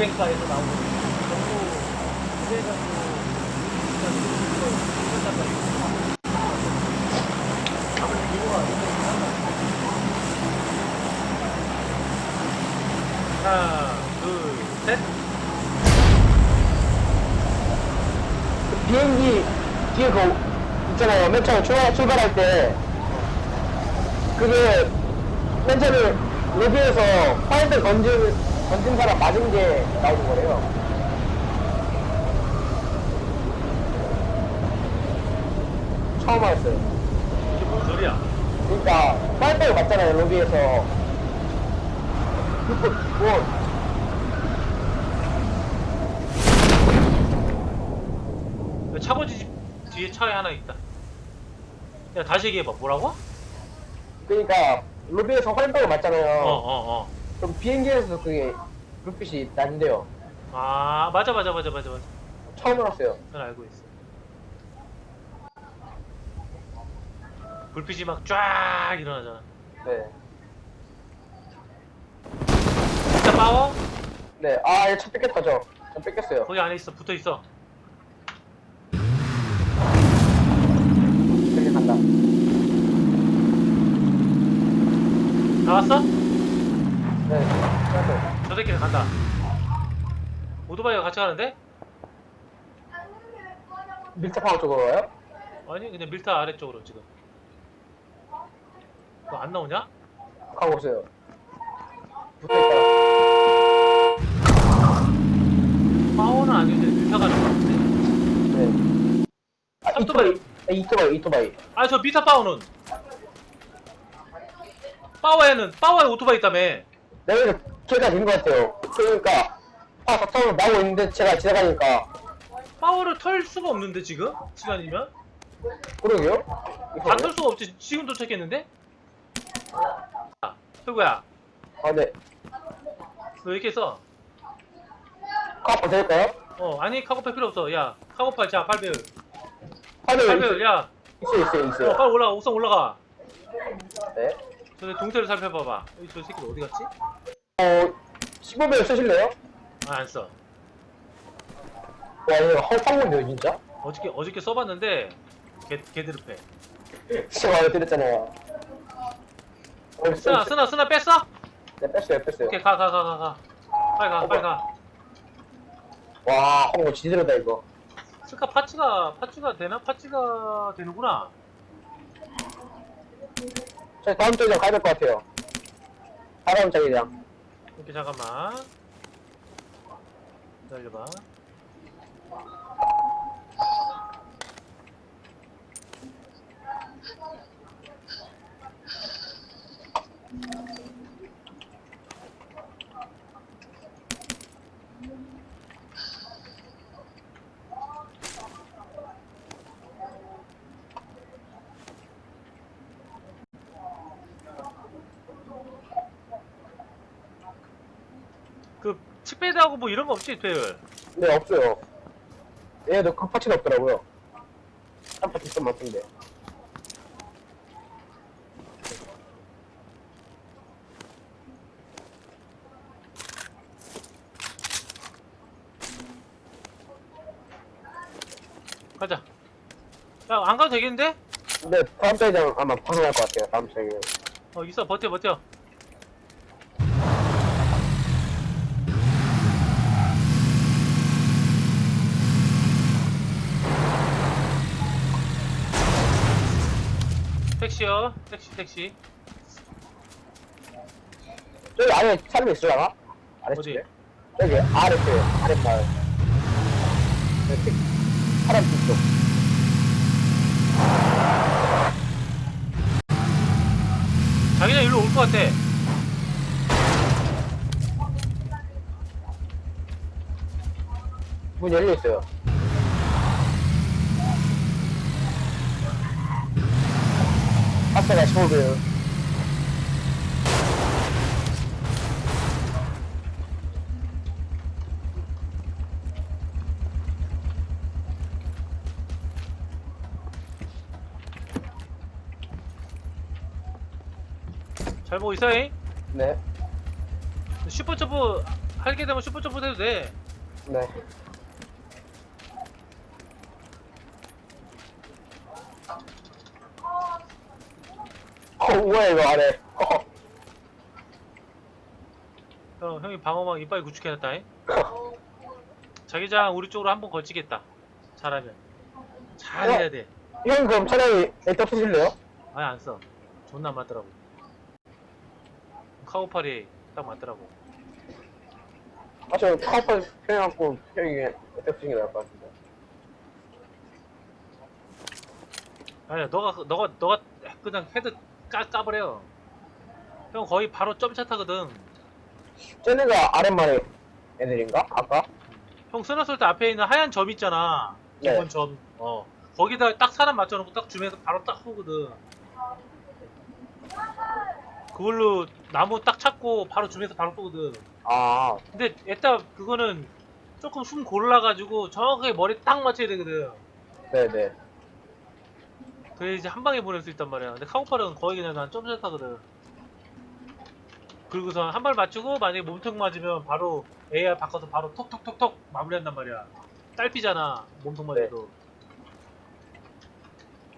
나오는 정부 부대장도 아무래도 이거가 하나, 둘, 셋. 비행기 뒤에 그 있잖아요. 맨 처음 출발, 출발할 때 그게 맨 처음에 로비에서 화이트 던진 던진 사람 맞은 게 나오는 거래요. 처음 알았어요. 이게 뭔 소리야? 그러니까 화이트를 맞잖아요. 로비에서 그, 뭐 차고지 집 뒤에 차에 하나 있다. 야, 다시 얘기해봐. 뭐라고? 그러니까 로비에서 화이트를 맞잖아요. 어, 어, 어. 그럼 비행기에서 그게 불빛이 난대요. 아, 맞아, 맞아, 맞아, 맞아, 맞아. 처음 알았어요. 난 알고 있어. 불빛이 막 쫙 일어나잖아. 네. 진짜 빠워? 네. 아, 얘차 뺏겼다, 저. 저 뺏겼어요. 거기 안에 있어. 붙어 있어. 이렇게 간다. 나왔어? 네. 저 새끼는 간다. 오토바이가 같이 가는데? 밀착하고 쪽으로 와요? 아니, 그냥 밀타 아래쪽으로 지금. 너 안 나오냐? 가고 있어요. 붙어 있다. 빠워는 아닌데 밀타가 나왔는데 네. 아, 삼토바이. 이토바이. 아, 이토바이, 이토바이. 아, 저 밀타 빠워는. 빠워에는, 빠워에 오토바이 있다며. 내가 걔가 된것 같아요. 그러니까, 아, 사탕을 나오고 있는데 제가 지나가니까. 빠워를 털 수가 없는데, 지금? 시간이면? 그러게요? 다털 수가 없지. 지금 도착했는데? 아, 철구야, 아, 네. 너 이렇게 써. 카고 될까요? 어, 아니, 카고팔 필요 없어. 야, 카고팔, 자, 8배율. 화면 8배율, 야. 있어요, 있어요, 어, 있어요. 빨리 올라가, 옥상 올라가. 네. 저 동태를 살펴봐봐. 이저 새끼 어디 갔지? 어, 15배 쓰실래요? 아, 안 써. 와, 이거 헐빵건데요, 진짜? 어저께, 어저께 써봤는데, 개, 개드럽해. 진짜 마음에 들었잖아요. 어, 쓰나, 쓰나, 쓰나 뺐어? 네, 뺐어요, 뺐어요. 오케이, 가, 가, 가, 가, 가. 빨리 가, 빨리 가. 와, 홍보 지대로다, 이거. 스카 파츠가, 파츠가 되나? 파츠가 되는구나. 저 다음 주에 가야 될 것 같아요. 다음 장이랑. 이렇게 잠깐만. 기다려봐. 그, 칙배드하고 뭐 이런 거 없지, 배율? 네, 없어요. 얘도 그 파츠가 없더라고요. 한 파츠 좀 많던데. 가자. 야, 안 가도 되겠는데? 근데 다음 장이랑 아마 방송할 것 같아요, 다음 장이랑. 어, 있어, 버텨, 버텨. 택시요, 택시, 택시. 저기 아래 사람 있으려나? 아래 어디? 쪽에? 저기 아래 쪽에, 아랫마을. 네, 틱. 사람 뒤쪽. 자기네 일로 올 것 같아. 문 열려 있어요. 앞에가 15배요. 잘 보고 있어, 잉? 네. 슈퍼 점프 할게 되면 슈퍼 점프 해도 돼. 네. 어, 뭐야, 이거 아래. 어. 형, 형이 방어막 이빨 구축해놨다 잉. 자기장 우리 쪽으로 한번 걸치겠다. 잘하면. 잘해야 돼. 형, 그럼 차라리 애떡 쓰실래요? 아예 안 써. 존나 안 맞더라고. 카우팔이 딱 맞더라고. 아, 저 카우팔 표현하고 형이 애떡 쓰는 게 나을 것 같은데. 아니야, 너가, 너가, 너가 그냥 헤드 까, 까버려. 형 거의 바로 점차 타거든. 쟤네가 아랫말에 애들인가? 아까? 형 쓰러졌을 때 앞에 있는 하얀 점 있잖아. 네. 기본 점. 어. 거기다 딱 사람 맞춰놓고 딱 주면서 바로 딱 쏘거든. 그걸로 나무 딱 찾고 바로 주면서 바로 쏘거든. 아, 근데 일단 그거는 조금 숨 골라가지고 정확하게 머리 딱 맞춰야 되거든. 네네. 그래 이제 한 방에 보낼 수 있단 말이야. 근데 카우팔은 거의 그냥 난 점샷 하거든. 그리고서 한발 맞추고 만약에 몸통 맞으면 바로 AR 바꿔서 바로 톡톡톡톡 마무리한단 말이야. 딸피잖아 몸통 맞아도.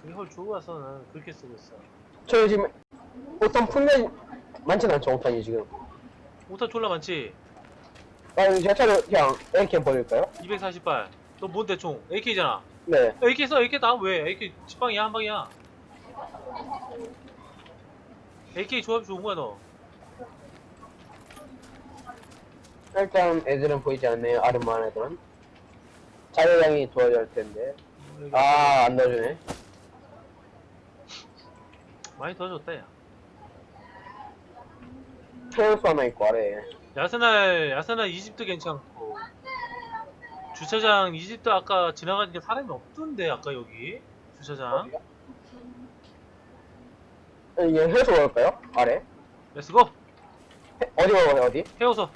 그게 훨 좋아서 난 그렇게 쓰고 있어. 저 지금 보통 품면 많진 않죠, 오탄이 지금. 오타 졸라 많지? 아, 제 차를 그냥 AK 버릴까요? 240발. 너 뭔데 총? AK잖아. 네. AK 써 AK 나 왜? AK 직방이야 한 방이야. AK 조합 좋은 거야 너. 일단 애들은 보이지 않네요, 아름만 애들은. 자회장이 도와줘야 할 텐데. 아, 안 넣어주네. 많이 도와줬다 야. 태연수 하나 있고, 아래. 야스날 야스날 이집트 괜찮고 주차장 이집트 아까 지나가니까 사람이 없던데 아까 여기 주차장 이게 해서 올까요? 아래? 렛츠고 해- 어디 가요, 어디? 해오서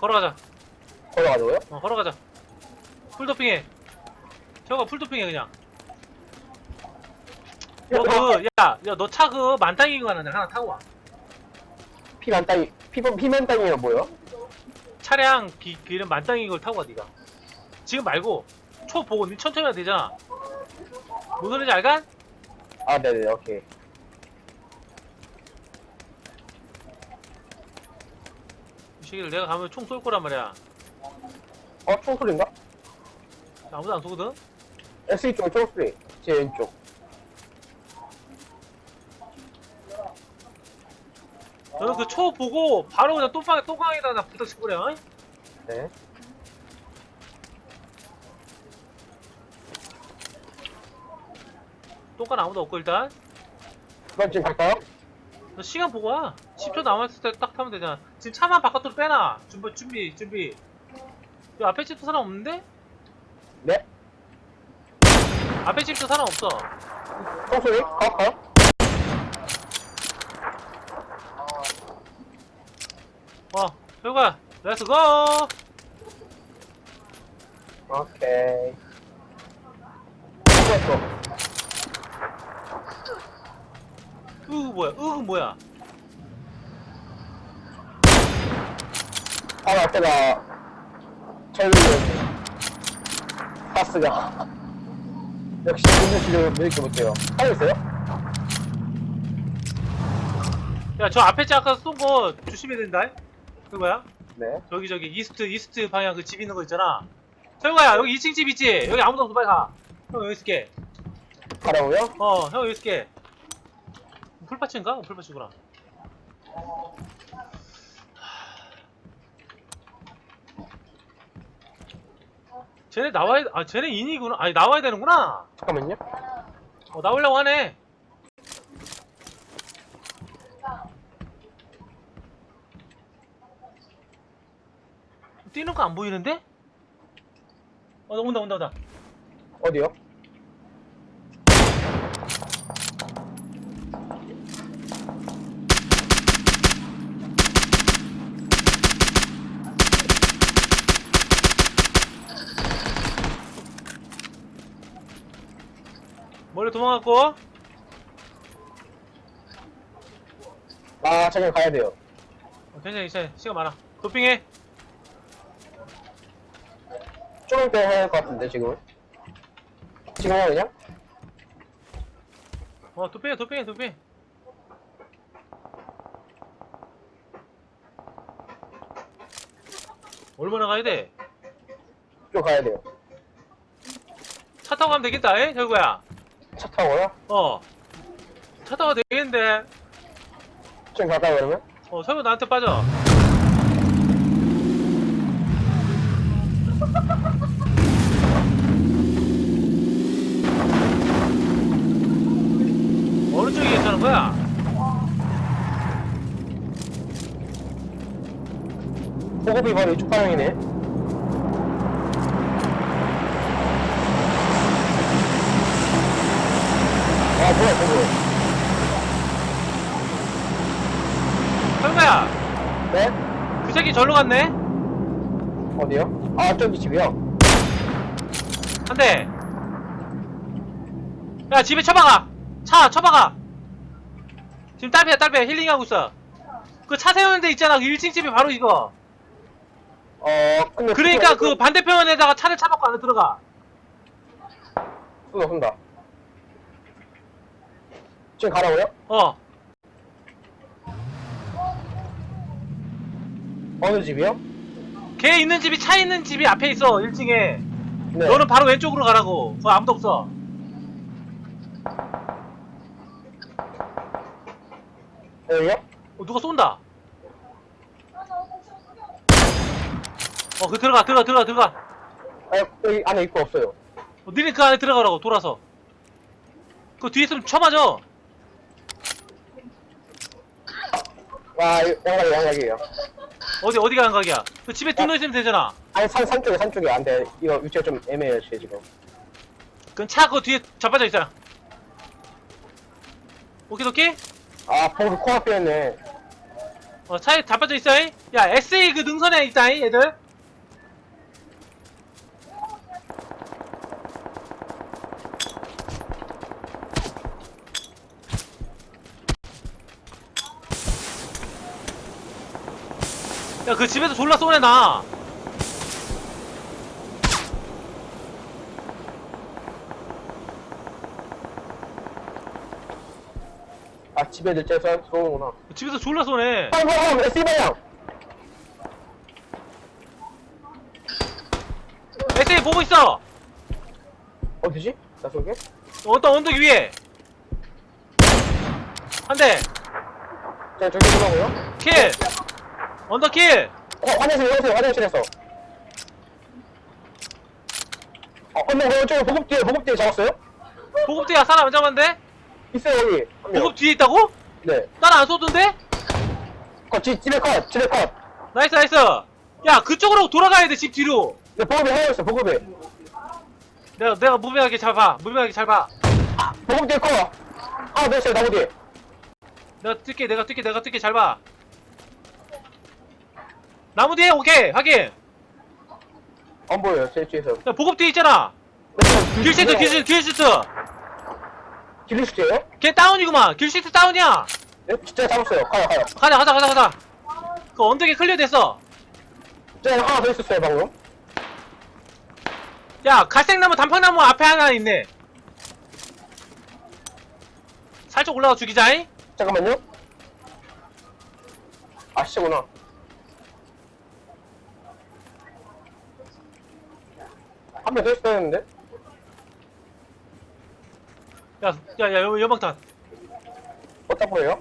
걸어가자 걸어가자고요? 어 걸어가자 풀도핑해 저거 풀도핑해 그냥 너그야야 너 차 그 만땅이 거 하나 하나 타고 와 피만 땅이, 피, 피만 땅이면 뭐요? 차량 기, 기름 만땅인 걸 타고 가 니가 지금 말고 초 보고 니 천천히 해도 되잖아 무슨 소리인지 알까? 아, 네네, 오케이. 이 새끼들 내가 가면 총 쏠 거란 말이야 어, 총소리인가? 아무도 안 쏘거든? SE 쪽 총소리. 제 왼쪽. 너는 그 초 보고 바로 그냥 똥방, 똥강에다 나 부탁쳐버려 어? 네. 똥간 아무도 없고 일단 그럼 지금 갈까요? 너 시간 보고 와 10초 남았을 때 딱 타면 되잖아 지금 차만 바깥으로 빼놔 준비 준비 준비 야, 앞에 집도 사람 없는데? 네. 앞에 집도 사람 없어 총소리? 갈까요? 어 효가 렛츠 고 오케이. 죽었어. 으 뭐야 으 뭐야 바로 앞에다 철리는 가스가 역시 운전 실력을 믿을게 못해요. 하고 있어요? 야 저 앞에 차 아까 쏜 거 조심해야 된다 그거야? 네. 저기 저기 이스트 이스트 방향 그 집 있는 거 있잖아 서영아야 여기 2층 집 있지? 여기 아무도 없어 빨리 가 형 여기 있을게 가라고요? 어 형 여기 있을게 풀파츠인가? 어, 풀파츠구나 쟤네 나와야 아 쟤네 인이구나 아니 나와야 되는구나 잠깐만요. 어 나오려고 하네 뛰는 거 안 보이는데? 어 온다 온다 온다 어디요? 멀리 도망갔고 아, 잠깐 가야 돼요. 오케이 괜찮아 괜찮아 시간 많아 도핑해 조금 더 해야 할 것 같은데, 지금. 지금 해, 그냥? 어 도핑해 도핑해 도핑 얼마나 가야 돼? 좀 가야 돼요. 차 타고 가면 되겠다 에? 결구야 차 타고요? 어. 차 타고 되겠는데. 지금 갈까요, 그러면? 어, 설마 나한테 빠져. 어느 쪽이 괜찮은 거야? 보급이 바로 이쪽 방향이네. 아, 뭐야, 보급. 설마야, 네? 그 새끼 절로 갔네? 어디요? 아, 저기 집이요. 한 대. 야, 집에 쳐박아! 차, 쳐박아! 지금 딸배야, 딸배. 힐링하고 있어. 그 차 세우는 데 있잖아. 그 1층 집이 바로 이거. 어, 근데. 그러니까 그 반대편에다가 차를 차박고 안에 들어가. 쏜다, 쏜다. 지금 가라고요? 어. 어느 집이요? 걔 있는 집이 차 있는 집이 앞에 있어 1층에 네. 너는 바로 왼쪽으로 가라고 거 아무도 없어 여기요? 어, 누가 쏜다 어 그 들어가 들어가 들어가 들어가. 아, 여기 안에 입구 없어요. 어, 니네 그 안에 들어가라고 돌아서. 그 뒤에 있으면 쳐맞아. 와, 이- 양각이, 양각이에요. 어디 어디가 안각이야? 그 집에 두명 있으면 되잖아. 아니, 산, 산 쪽에, 산 쪽에. 안 돼. 이거 위치가 좀 애매해요, 제 지금. 그럼 차그 뒤에 자빠져 있잖아. 오케이 오케이 아, 보급이 코앞에 있네. 어 차에 자빠져 있어 잉야 SA 그 능선에 있다 잉 얘들 야그 집에서 졸라 쏘네 나 아, 집에 늘째서 쏘는구나. 집에서 졸라 쏘네 아, 뭐야, 뭐, S 방향! SA 보고 있어 어디지? 나 쏘게? 어떤 언덕 위에 한 대 자, 저기 들어가고요. 킬 언덕 킬 어, 화장실, 화장실, 화장실에서. 어, 어, 저기 보급 뒤에, 보급 뒤에 잡았어요? 보급 뒤에 사람 안 잡았는데 있어요, 여기. 한 명. 보급 뒤에 있다고? 네. 난안 쏘던데? 거, 집, 집에 컷, 집에 컷. 나이스 나이스 야 그쪽으로 돌아가야 돼 집 뒤로 네, 보급이 하나 있어, 보급이. 내가 내가 무배하게 잘 봐 무배하게 잘 봐 보급 뒤에 컷. 하나 더 있어요, 나무 뒤에. 내가 뛸게 내가 뛸게 내가 뛸게 잘 봐 나무 뒤에 오케이 확인 안 보여요, 제 뒤에서. 야 보급 뒤에 있잖아 길시트 길시트 길시트 길리스트예요 걔 다운이구만 길시트 다운이야 네, 진짜 잡았어요. 가요, 가요. 가자 가자 가자 가자 그 언덕에 클리어 됐어 진짜 하나 더 있었어요, 방금. 야 갈색나무 단풍나무 앞에 하나 있네 살짝 올라가 죽이자잉 잠깐만요. 아, 씨구나. 한명더 있어야 되는데? 야 야야 연막탄 어떤 거예요?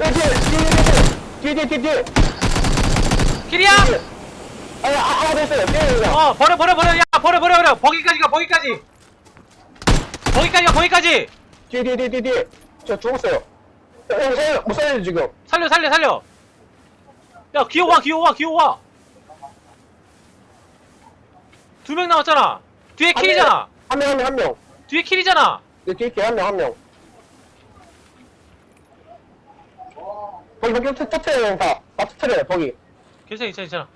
야, 뒤에, 뒤에, 뒤에, 뒤에, 뒤에, 뒤에. 길이야 아니, 아, 하나 더 있어요. 뒤에 그냥. 어 버려 버려 버려 야 버려 버려 버려 거기까지 가 거기까지 거기까지 가 거기까지 뒤에, 뒤에, 뒤에, 뒤에, 뒤에. 저 죽었어요. 야, 형, 살려, 못 살려요, 지금. 살려 살려 살려 야 기어와 기어와 기어와 두명 남았잖아 뒤에 킬이잖아 한 명, 한 명, 한 명. 뒤에 킬이잖아 네, 뒤에 있게 한 명, 한 명. 거기, 거기, 터- 터트려요, 다. 다 터트려요, 거기. 괜찮아 괜찮아 괜찮아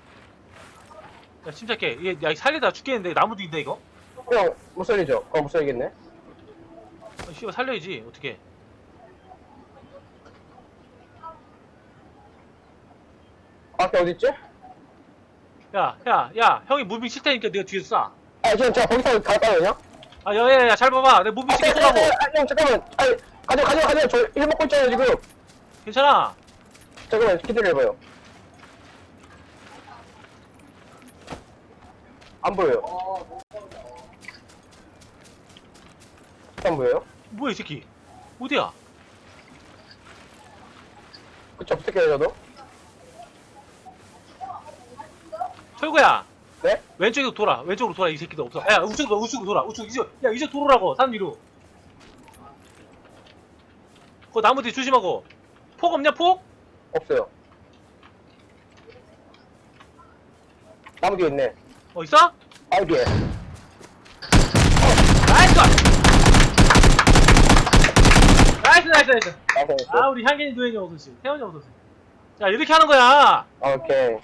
야 침착해 얘 야, 살리다 죽겠는데 나무 뒤인데 이거 그냥 못 살리죠. 어, 못 살리겠네. 씨발 살려야지 어떻게 밖에 어딨지? 야 야 야 형이 무빙 칠 테니까 내가 뒤에서 쏴 아, 그냥 제가 거기서 갈까요, 그냥? 아, 야 야 야 잘 봐봐 내가 무빙 아, 치게 아, 아, 쏘라고 아, 형, 잠깐만. 아니, 가져, 가져, 가져. 저 일 먹고 있잖아요, 지금. 괜찮아 잠깐만, 기다려봐요. 안 보여요. 안 보여요? 뭐야 이 새끼 어디야 그쵸, 부탁해요, 저도. 철구야 네? 왼쪽으로 돌아 왼쪽으로 돌아 이 새끼도 없어 야 우측으로 우측으로 돌아 우측 이제 야 이제 돌으라고 산 위로 그 나무 뒤 조심하고 폭 없냐 폭? 없어요. 나무 뒤에 있네. 어 있어? 바로 뒤에. 나이스 나이스 나이스 나이스 나무 아 우리 향균이 도현이 어서씨 태원이 어서씨 야 이렇게 하는 거야 오케이.